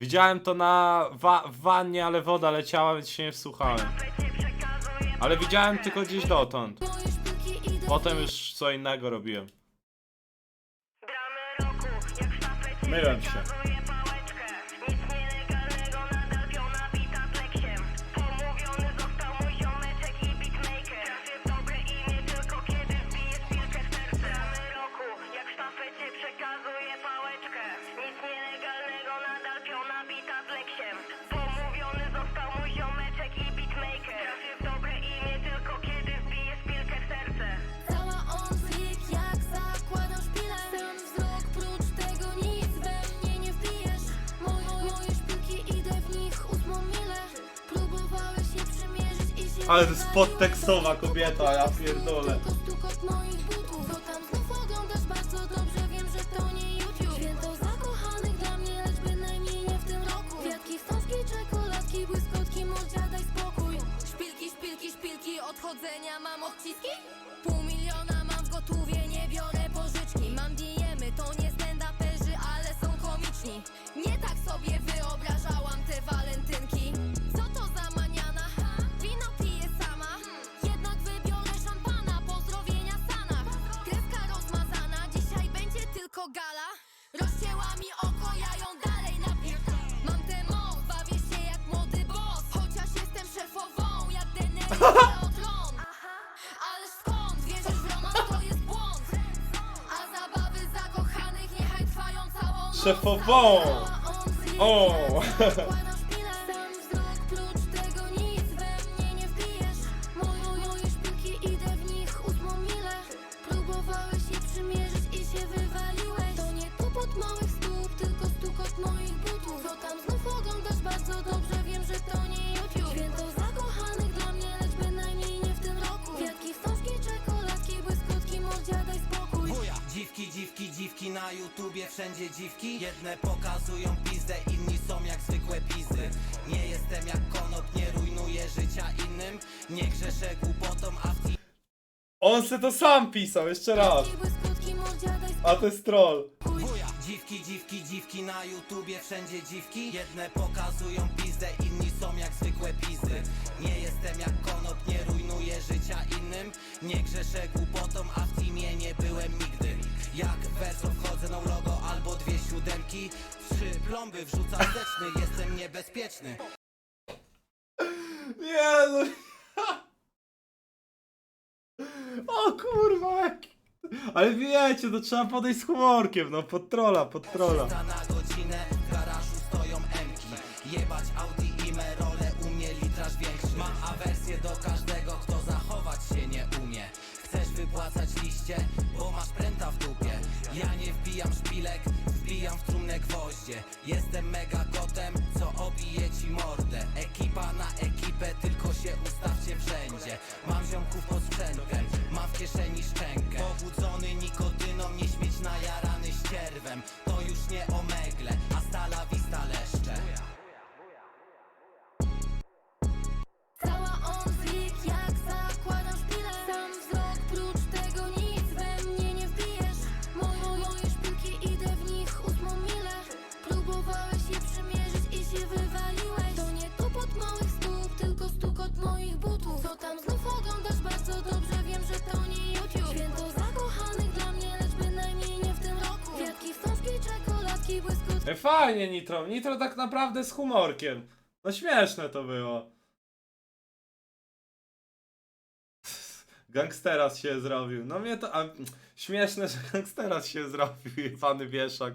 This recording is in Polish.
Widziałem to na wa w wannie, ale woda leciała, więc się nie wsłuchałem. Ale widziałem tylko gdzieś dotąd. Potem już co innego robiłem. Myłem się. Mordzia, daj spokój Szpilki, szpilki, szpilki, odchodzenia mam odciski? Pół gala Rozcięła mi oko, ja ją dalej napierdam Mam tę moc, bawię się jak młody boss Chociaż jestem szefową, jak Daenerys o tron Ale skąd? Wierzysz w romans, to jest błąd A zabawy zakochanych niechaj trwają całą noc Szefową! O! Na YouTubie, wszędzie dziwki. Jedne pokazują pizdę, inni są jak zwykłe pizdy. Nie jestem jak konop, nie rujnuję życia innym. Nie grzeszę głupotą, a w On se to sam pisał, jeszcze raz. A to jest troll. Wuja. Dziwki, dziwki, dziwki na YouTubie, wszędzie dziwki. Jedne pokazują pizdę, inni są jak zwykłe pizdy. Nie jestem jak konop, nie rujnuję życia innym. Nie grzeszę głupotą, siódemki Trzy plomby wrzucam wsteczny, jestem niebezpieczny Nie no. O kurwa. Ale wiecie, to trzeba podejść z humorkiem, no pod trolla, pod trolla. Ta na godzinę w garażu stoją emki Jebać Audi i Merole, u mnie litraż większy Mam awersję do każdego, kto zachować się nie umie Chcesz wypłacać liście, bo masz pręta w dupie Ja nie wbijam szpilek, wbijam w Jestem mega kotem, co obije ci mordę. Ekipa na ekipę, tylko się ustawcie wszędzie. Mam ziomków pod sprzętem, mam w kieszeni szczękę. Pobudzony nikotyną, nie śmieć najarany ścierwem. To już nie omegle, Fajnie Nitro, Nitro tak naprawdę z humorkiem. No śmieszne to było. Gangsteras się zrobił. No mnie to... A, śmieszne, że gangsteras się zrobił, pany Wieszak.